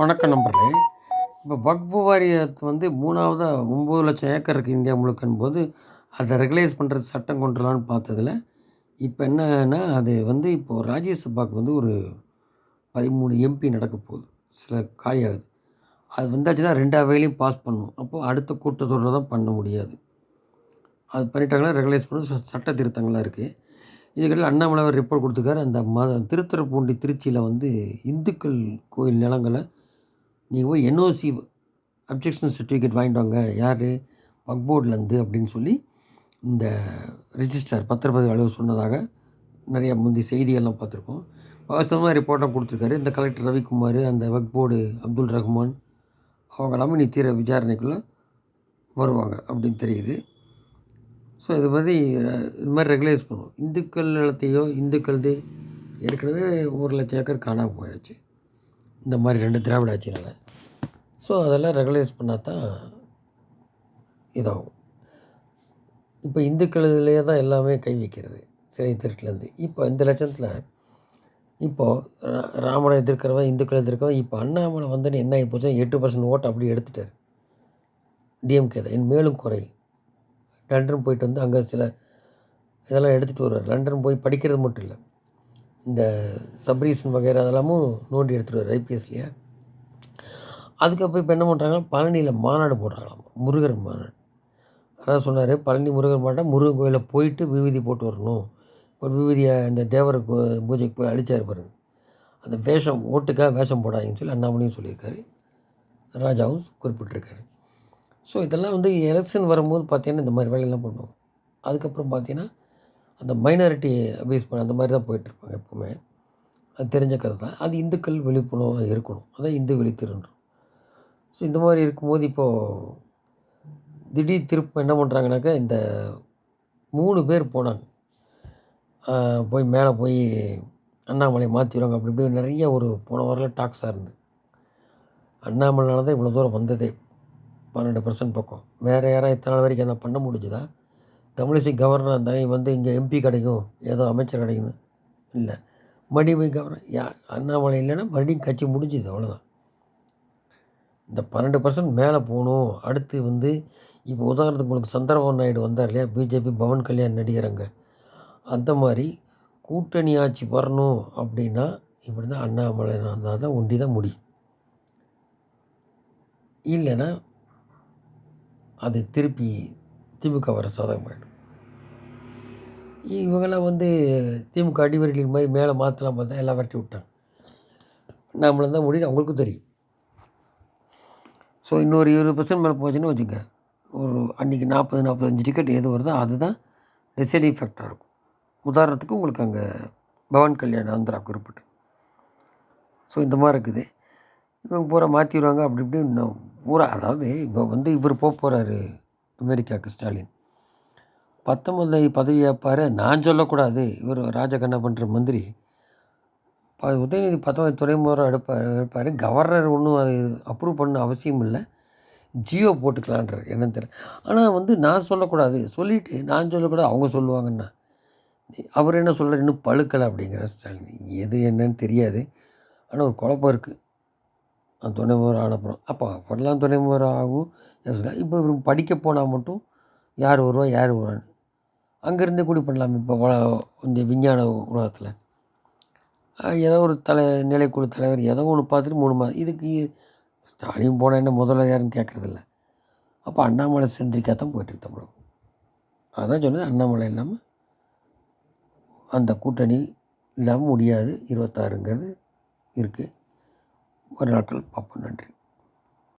வணக்கம் நண்பர்களே. இப்போ வக்பு வாரியத்தை வந்து மூணாவதாக ஒம்பது லட்சம் ஏக்கர் இருக்குது இந்தியா முழுக்கன் போது அதை ரெகுலைஸ் பண்ணுறது சட்டம் கொண்டு வரலான்னு பார்த்ததுல இப்போ என்னன்னா அது வந்து இப்போது ராஜ்யசபாவுக்கு வந்து ஒரு பதிமூணு எம்பி நடக்க போகுது. சில காலியாகுது. அது வந்தாச்சுன்னா ரெண்டு அவையிலையும் பாஸ் பண்ணும் அப்போது அடுத்த கூட்டத்தொடரில் தான் பண்ண முடியாது. அது பண்ணிட்டாங்கன்னா ரெகுலைஸ் பண்ண சட்ட திருத்தங்கள்லாம் இருக்குது இதுக்கடையில் அண்ணாமலைவர் ரிப்போர்ட் கொடுத்துருக்காரு. அந்த ம திருத்துறைப்பூண்டி திருச்சியில் வந்து இந்துக்கள் கோயில் நிலங்களை நீங்கள் போய் என்ஓசி அப்ஜெக்ஷன் சர்டிஃபிகேட் வாங்கிட்டு வாங்க. யார்? வக்போர்ட்லேருந்து அப்படின்னு சொல்லி இந்த ரிஜிஸ்டர் பத்திரப்பதிவு அலுவலர் சொன்னதாக நிறைய முந்தி செய்திகள்லாம் பார்த்துருக்கோம். வாஸ்தவமாக ரிப்போர்ட்டாக கொடுத்துருக்காரு. இந்த கலெக்டர் ரவிக்குமார் அந்த வக்போர்டு அப்துல் ரஹ்மான் அவங்க எல்லாமே நீ தீர விசாரணைக்குள்ளே வருவாங்க அப்படின்னு தெரியுது. ஸோ இது மாதிரி இது மாதிரி ரெகுலைஸ் பண்ணுவோம். இந்துக்கள் நிலத்தையோ இந்துக்களது ஏற்கனவே ஒரு லட்சம் ஏக்கர் காணாமல் போயாச்சு. இந்த மாதிரி ரெண்டு திராவிட ஆட்சினால். ஸோ அதெல்லாம் ரெகுலைஸ் பண்ணால் தான் இதாகும். இப்போ இந்துக்களிலேயே தான் எல்லாமே கை வைக்கிறது சிறை திருட்டுலேருந்து. இப்போ இந்த லட்சத்தில் இப்போது ரா- ராமனை எதிர்க்கிறவன் இந்துக்களை எதிர்க்கிறவன் இப்போ அண்ணாமலை வந்து என்ன ஆகி போச்சு எட்டு பர்சன்ட் ஓட்டு அப்படியே எடுத்துட்டார். டிஎம்கே தான். என் மேலும் குறை. லண்டன் போயிட்டு வந்து அங்கே சில இதெல்லாம் எடுத்துகிட்டு வருவார். லண்டன் போய் படிக்கிறது மட்டும் இல்லை. இந்த சப்ரீசன் வகைரா அதெல்லாமும் நோண்டி எடுத்துகிட்டு வருவார் ஐபிஎஸ்லையா அதுக்கப்புறம் இப்போ என்ன பண்ணுறாங்க பழனியில் மாநாடு போடுறாங்களாம். முருகர் மாநாடு. அதான் சொன்னார் பழனி முருகர் மாநாடு முருகன் கோயிலில் போயிட்டு விபூதி போட்டு வரணும். இப்போ விபூதியை இந்த தேவருக்கு பூஜைக்கு போய் அழிச்சார் பாருங்க. அந்த வேஷம் ஓட்டுக்காக வேஷம் போடாதீங்கன்னு சொல்லி அண்ணாமலையும் சொல்லியிருக்காரு. ராஜாவும் குறிப்பிட்டிருக்காரு. ஸோ இதெல்லாம் வந்து எலெக்ஷன் வரும்போது பார்த்தீங்கன்னா இந்த மாதிரி வேலையெல்லாம் பண்ணுவோம் அதுக்கப்புறம் பார்த்தீங்கன்னா அந்த மைனாரிட்டி அபியூஸ் பண்ண அந்த மாதிரி தான் போயிட்டுருப்பாங்க எப்போவுமே. அது தெரிஞ்ச கதை தான். அது இந்துக்கள் விழிப்புணர்வாக இருக்கணும். அதான் இந்து விழித்திருன்றோம் ஸோ இந்த மாதிரி இருக்கும்போது இப்போது திடீர் திருப்பம் என்ன பண்ணுறாங்கனாக்கா இந்த மூணு பேர் போனாங்க. போய் மேலே போய் அண்ணாமலையை மாற்றிடுவாங்க அப்படி இப்படி நிறைய ஒரு போன வாரில் டாக்ஸாக இருந்து அண்ணாமலைனால தான் இவ்வளோ தூரம் வந்ததே. பன்னெண்டு பர்சன்ட் பக்கம். வேறு யாராவது இத்தனை நாள் வரைக்கும் என்ன பண்ண முடிஞ்சுதா? தமிழிசை கவர்னர் இருந்தாங்க வந்து இங்கே எம்பி கிடைக்கும் ஏதோ அமைச்சர் கிடைக்கும் இல்லை. மறுபடியும் போய் கவர்னர் யா அண்ணாமலை இல்லைன்னா மறுபடியும் கட்சி முடிஞ்சுது அவ்வளோதான் இந்த பன்னெண்டு பர்சன்ட் மேலே போகணும். அடுத்து வந்து இப்போ உதாரணத்துக்கு உங்களுக்கு சந்திரபாபு நாயுடு வந்தார் இல்லையா? பிஜேபி பவன் கல்யாண் நடிகரங்க. அந்த மாதிரி கூட்டணி ஆட்சி வரணும் அப்படின்னா இப்படி தான் அண்ணாமலை இருந்தால் தான் ஒண்டி தான் முடியும். இல்லைன்னா அது திருப்பி திமுக வர சாதகமாயிடும் இவங்கெல்லாம் வந்து திமுக அடிவரிகள் மாதிரி மேலே மாற்றலாம் பார்த்தா எல்லாம் வரட்டி விட்டாங்க. நம்மளும் தான் முடியும் அவங்களுக்கும் தெரியும். ஸோ இன்னொரு இருபது பர்சன்ட் மேலே போச்சுன்னு வச்சுக்க ஒரு அன்றைக்கி நாற்பது நாற்பத்தஞ்சு டிக்கெட் எது வருதோ அதுதான் டிசைடிங் ஃபேக்டராக இருக்கும். உதாரணத்துக்கு உங்களுக்கு அங்கே பவன் கல்யாணம் ஆந்திரா குறிப்பிட்டு. ஸோ இந்த மாதிரி இருக்குது. இவங்க பூரா மாற்றிடுவாங்க அப்படி இப்படி இன்னும் பூரா அதாவது இப்போ வந்து இவர் போக போகிறாரு அமெரிக்காவுக்கு ஸ்டாலின். பத்தொம்பதில் பதவி ஏற்பார் நான் சொல்லக்கூடாது. இவர் ராஜகண்ணா பண்ணுற மந்திரி. ப உதயநிதி பத்தொம்பது துறைமுறை எடுப்பார் எடுப்பார். கவர்னர் ஒன்றும் அது அப்ரூவ் பண்ண அவசியம் இல்லை. ஜியோ போட்டுக்கலான்றார் என்னன்னு தெரியல. ஆனால் வந்து நான் சொல்லக்கூடாது. சொல்லிவிட்டு நான் சொல்லக்கூடாது அவங்க சொல்லுவாங்கண்ணா அவர் என்ன சொல்கிறார் இன்னும் பழுக்கலை அப்படிங்கிற ஸ்டாலின். எது என்னன்னு தெரியாது. ஆனால் ஒரு குழப்பம் இருக்குது துணை முதல்வர் ஆனப்புறம் அப்போ அப்போல்லாம் துணை முதல்வர் ஆகும் இப்போ இவர் படிக்க போனால் மட்டும் யார் வருவா யார் வருவான்னு. அங்கேருந்தே கூடி பண்ணலாம் இப்போ இந்த விஞ்ஞான உலகத்தில். ஏதோ ஒரு தலை நிலைக்குழு தலைவர் ஏதோ ஒன்று பார்த்துட்டு மூணு மாதம். இதுக்கு ஸ்டாலின் போனால் என்ன முதல்ல யாருன்னு கேட்குறதில்ல. அப்போ அண்ணாமலை சென்றிக்காக தான் போயிட்டுருக்கு தமிழகம். அதான் சொன்னது அண்ணாமலை இல்லாமல் அந்த கூட்டணி இல்லாமல் முடியாது. இருபத்தாறுங்கிறது இருக்குது ஒரு நாட்கள் பார்ப்போம். நன்றி.